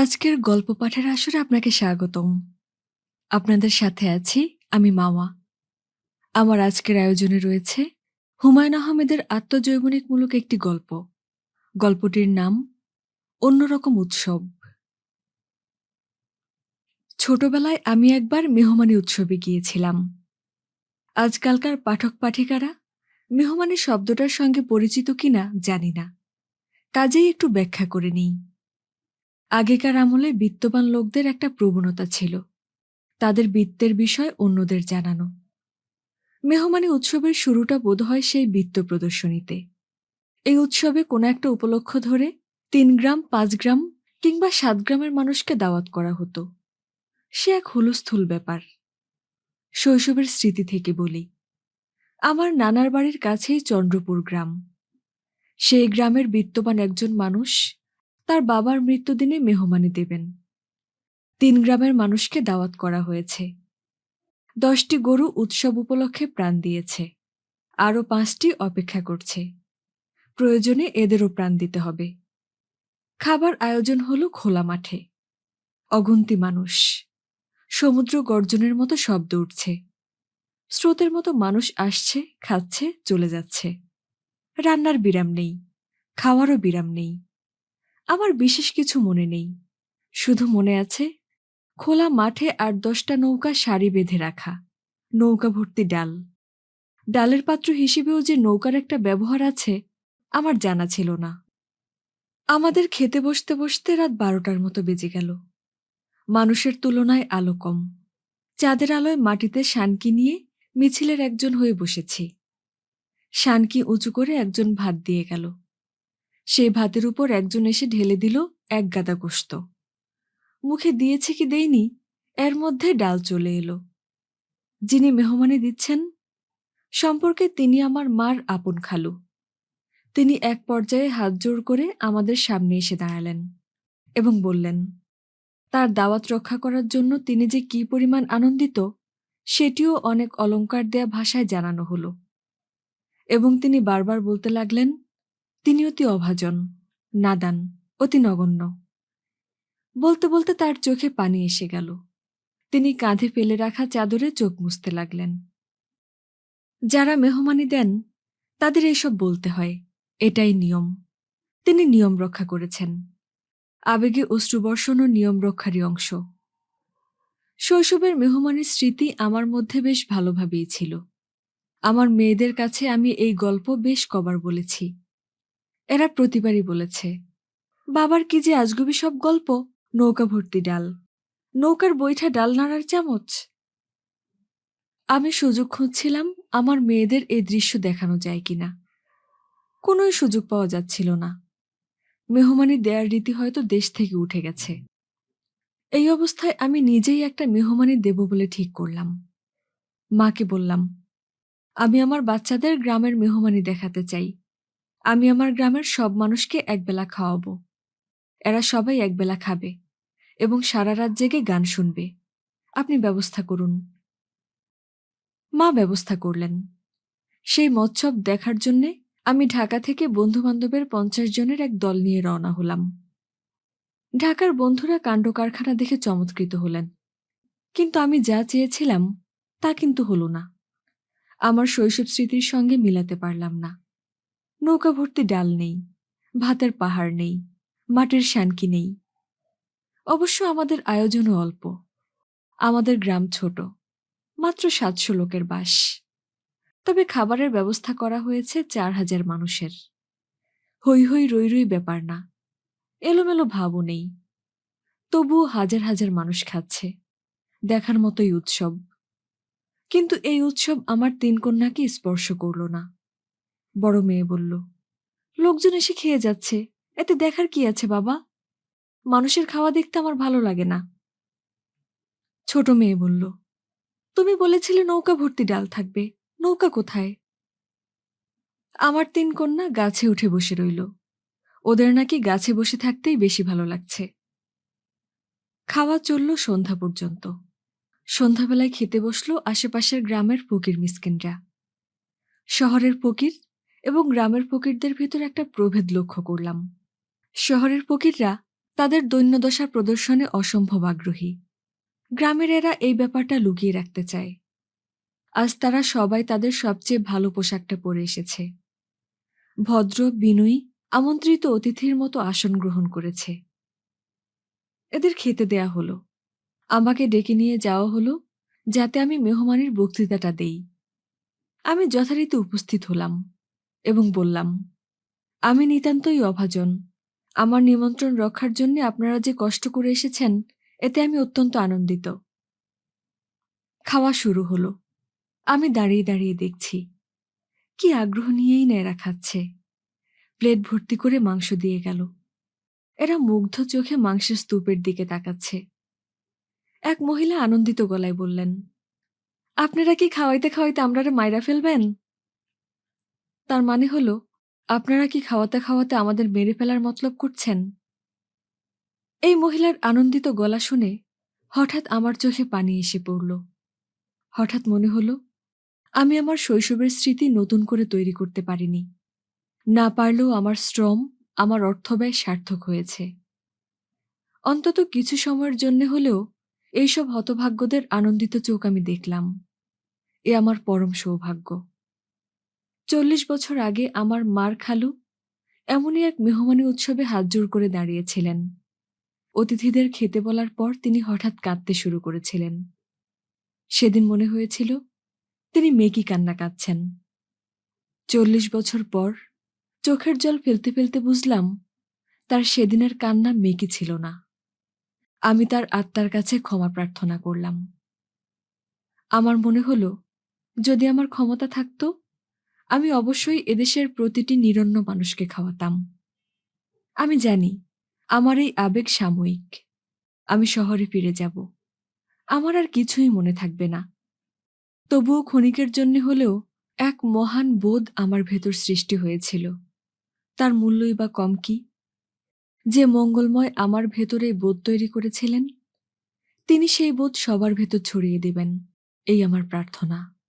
আজকের গল্প পাঠের আসরে আপনাকে স্বাগতম। আপনাদের সাথে আছি আমি মাওয়া। আমার আজকের আয়োজনে রয়েছে হুমায়ুন আহমেদের আত্মজৈবনিকমূলক একটি গল্প। গল্পটির নাম অন্যরকম উৎসব। ছোটবেলায় আমি একবার মেহমানি উৎসবে গিয়েছিলাম। আজকালকার পাঠক পাঠিকারা মেহমানি শব্দটার সঙ্গে পরিচিত কিনা জানি না। কাজেই একটু ব্যাখ্যা করে নিই। আগেকার আমলে বিত্তবান লোকদের একটা প্রবণতা ছিল। তাদের বিত্তের বিষয় অন্যদের জানানো। মেহমানি উৎসবের শুরুটা বোধ হয় সেই বিত্ত প্রদর্শনীতে। এই উৎসবে কোনো একটা উপলক্ষ ধরে তিন গ্রাম, পাঁচ গ্রাম কিংবা সাত গ্রামের মানুষকে দাওয়াত করা হতো। সে এক হুলস্থুল ব্যাপার। শৈশবের স্মৃতি থেকে বলি। আমার নানার বাড়ির কাছেই চন্দ্রপুর গ্রাম। সেই গ্রামের বিত্তবান একজন মানুষ তার বাবার মৃত্যুদিনে মেহমানি দেবেন। তিন গ্রামের মানুষকে দাওয়াত করা হয়েছে। দশটি গরু উৎসব উপলক্ষে প্রাণ দিয়েছে। আরও পাঁচটি অপেক্ষা করছে। প্রয়োজনে এদেরও প্রাণ দিতে হবে। খাবার আয়োজন হলো খোলা মাঠে। অগুন্তি মানুষ। সমুদ্র গর্জনের মতো শব্দ উঠছে। স্রোতের মতো মানুষ আসছে, খাচ্ছে, চলে যাচ্ছে। রান্নার বিরাম নেই। খাওয়ারও বিরাম নেই। আমার বিশেষ কিছু মনে নেই। শুধু মনে আছে, খোলা মাঠে আর দশটা নৌকা সারি বেঁধে রাখা, নৌকা ভর্তি ডাল। ডালের পাত্র হিসেবেও যে নৌকার একটা ব্যবহার আছে, আমার জানা ছিল না। আমাদের খেতে বসতে বসতে রাত বারোটার মতো বেজে গেল। মানুষের তুলনায় আলো কম। চাঁদের আলোয় মাটিতে শানকি নিয়ে মিছিলের একজন হয়ে বসেছি। শানকি উঁচু করে একজন ভাত দিয়ে গেল। সেই ভাতের উপর একজন এসে ঢেলে দিল, এক গাদা গোস্ত মুখে দিয়েছে কি দেইনি এর মধ্যে ডাল চলে এলো। যিনি মেহমানি দিচ্ছেন, সম্পর্কে তিনি আমার মার আপন খালু। তিনি এক পর্যায়ে হাত জোর করে আমাদের সামনে এসে দাঁড়ালেন এবং বললেন, তার দাওয়াত রক্ষা করার জন্য তিনি যে কি পরিমাণ আনন্দিত, সেটিও অনেক অলংকার দেয়া ভাষায় জানানো হলো। এবং তিনি বারবার বলতে লাগলেন তিনি অতি অভাজন, নাদান, অতি নগণ্য। বলতে বলতে তার চোখে পানি এসে গেল। তিনি কাঁধে ফেলে রাখা চাদরে চোখ মুছতে লাগলেন। যারা মেহমানি দেন, তাদের এসব বলতে হয়। এটাই নিয়ম। তিনি নিয়ম রক্ষা করেছেন। আবেগে অশ্রুবর্ষণও নিয়ম রক্ষারই অংশ। শৈশবের মেহমানির স্মৃতি আমার মধ্যে বেশ ভালোভাবেই ছিল। আমার মেয়েদের কাছে আমি এই গল্প বেশ কবার বলেছি। এরা প্রতিবারই বলেছে, বাবার কি যে আজগুবি সব গল্প? নৌকা ভর্তি ডাল। নৌকার বৈঠা ডাল নাড়ার চামচ? আমি সুযোগ খুঁজছিলাম আমার মেয়েদের এই দৃশ্য দেখানো যায় কিনা। কোনোই সুযোগ পাওয়া যাচ্ছিল না। মেহমানি দেয়ার রীতি হয়তো দেশ থেকে উঠে গেছে। এই অবস্থায় আমি নিজেই একটা মেহমানি দেব বলে ঠিক করলাম। মাকে বললাম, আমি আমার বাচ্চাদের গ্রামের মেহমানি দেখাতে চাই। আমি আমার গ্রামের সব মানুষকে একবেলা খাওয়াবো। এরা সবাই একবেলা খাবে এবং সারা রাত জেগে গান শুনবে। আপনি ব্যবস্থা করুন। মা ব্যবস্থা করলেন। সেই মৎসব দেখার জন্যে আমি ঢাকা থেকে বন্ধুবান্ধবের পঞ্চাশ জনের এক দল নিয়ে রওনা হলাম। ঢাকার বন্ধুরা কাণ্ড কারখানা দেখে চমৎকৃত হলেন। কিন্তু আমি যা চেয়েছিলাম তা কিন্তু হলো না। আমার শৈশব স্মৃতির সঙ্গে মিলাতে পারলাম না। নৌকা ভর্তি ডাল নেই, ভাতের পাহাড় নেই, মাটির শানকি নেই। অবশ্য আমাদের আয়োজনও অল্প। আমাদের গ্রাম ছোট, মাত্র সাতশো লোকের বাস। তবে খাবারের ব্যবস্থা করা হয়েছে চার হাজার মানুষের। হই হই রই রই ব্যাপার না, এলোমেলো ভাবও নেই। তবুও হাজার হাজার মানুষ খাচ্ছে, দেখার মতোই উৎসব। কিন্তু এই উৎসব আমার তিন কন্যাকে স্পর্শ করল না। বড় মেয়ে বলল, লোকজন এসে খেয়ে যাচ্ছে, এতে দেখার কি আছে বাবা? মানুষের খাওয়া দেখতে আমার ভালো লাগে না। ছোট মেয়ে বলল, তুমি বলেছিলে নৌকা ভর্তি ডাল থাকবে, নৌকা কোথায়? আমার তিন কন্যা গাছে উঠে বসে রইল, ওদের নাকি গাছে বসে থাকতেই বেশি ভালো লাগছে। খাওয়া চলল সন্ধ্যা পর্যন্ত, সন্ধ্যাবেলায় খেতে বসল আশেপাশের গ্রামের ফকির মিসকিনরা। শহরের ফকির এবং গ্রামের ফকিরদের ভিতর একটা প্রভেদ লক্ষ্য করলাম। শহরের ফকিররা তাদের দৈন্যদশা প্রদর্শনে অসম্ভব আগ্রহী। গ্রামের এরা এই ব্যাপারটা লুকিয়ে রাখতে চায়। আজ তারা সবাই তাদের সবচেয়ে ভালো পোশাকটা পরে এসেছে। ভদ্র, বিনয়ী, আমন্ত্রিত অতিথির মতো আসন গ্রহণ করেছে। এদের খেতে দেয়া হলো। আমাকে ডেকে নিয়ে যাওয়া হলো, যাতে আমি মেহমানের বক্তৃতাটা দেই। আমি যথারীতি উপস্থিত হলাম। এবং বললাম, আমি নিতান্তই অভাজন। আমার নিমন্ত্রণ রক্ষার জন্য আপনারা যে কষ্ট করে এসেছেন, এতে আমি অত্যন্ত আনন্দিত। খাওয়া শুরু হলো। আমি দাঁড়িয়ে দাঁড়িয়ে দেখছি। কি আগ্রহ নিয়েই নেড়া খাচ্ছে। প্লেট ভর্তি করে মাংস দিয়ে গেল। এরা মুগ্ধ চোখে মাংসের স্তূপের দিকে তাকাচ্ছে। এক মহিলা আনন্দিত গলায় বললেন, আপনারা কি খাওয়াইতে খাওয়াইতে আমরারে মাইরা ফেলবেন? তার মানে হলো, আপনারা কি খাওয়াতে খাওয়াতে আমাদের মেরে ফেলার মতলব করছেন? এই মহিলার আনন্দিত গলা শুনে হঠাৎ আমার চোখে পানি এসে পড়ল। হঠাৎ মনে হলো, আমি আমার শৈশবের স্মৃতি নতুন করে তৈরি করতে পারিনি। না পারলেও আমার শ্রম, আমার অর্থব্যয় সার্থক হয়েছে। অন্তত কিছু সময়ের জন্য হলেও এইসব হতভাগ্যদের আনন্দিত চোখ আমি দেখলাম। এ আমার পরম সৌভাগ্য। চল্লিশ বছর আগে আমার মার খালু এমনই এক মেহমানি উৎসবে হাতজোড় করে দাঁড়িয়েছিলেন। অতিথিদের খেতে বলার পর তিনি হঠাৎ কাঁদতে শুরু করেছিলেন। সেদিন মনে হয়েছিল তিনি মেকি কান্না কাঁদছেন। চল্লিশ বছর পর চোখের জল ফেলতে ফেলতে বুঝলাম তার সেদিনের কান্না মেকি ছিল না। আমি তার আত্মার কাছে ক্ষমা প্রার্থনা করলাম। আমার মনে হলো, যদি আমার ক্ষমতা থাকতো আমি অবশ্যই এদেশের প্রতিটি নিরন্ন মানুষকে খাওয়াতাম। আমি জানি, আমার এই আবেগ সাময়িক। আমি শহরে ফিরে যাব। আমার আর কিছুই মনে থাকবে না। তবুও ক্ষণিকের জন্য হলেও এক মহান বোধ আমার ভেতর সৃষ্টি হয়েছিল। তার মূল্যই বা কম কি? যে মঙ্গলময় আমার ভেতরে বোধ তৈরি করেছিলেন, তিনি সেই বোধ সবার ভেতর ছড়িয়ে দেবেন। এই আমার প্রার্থনা।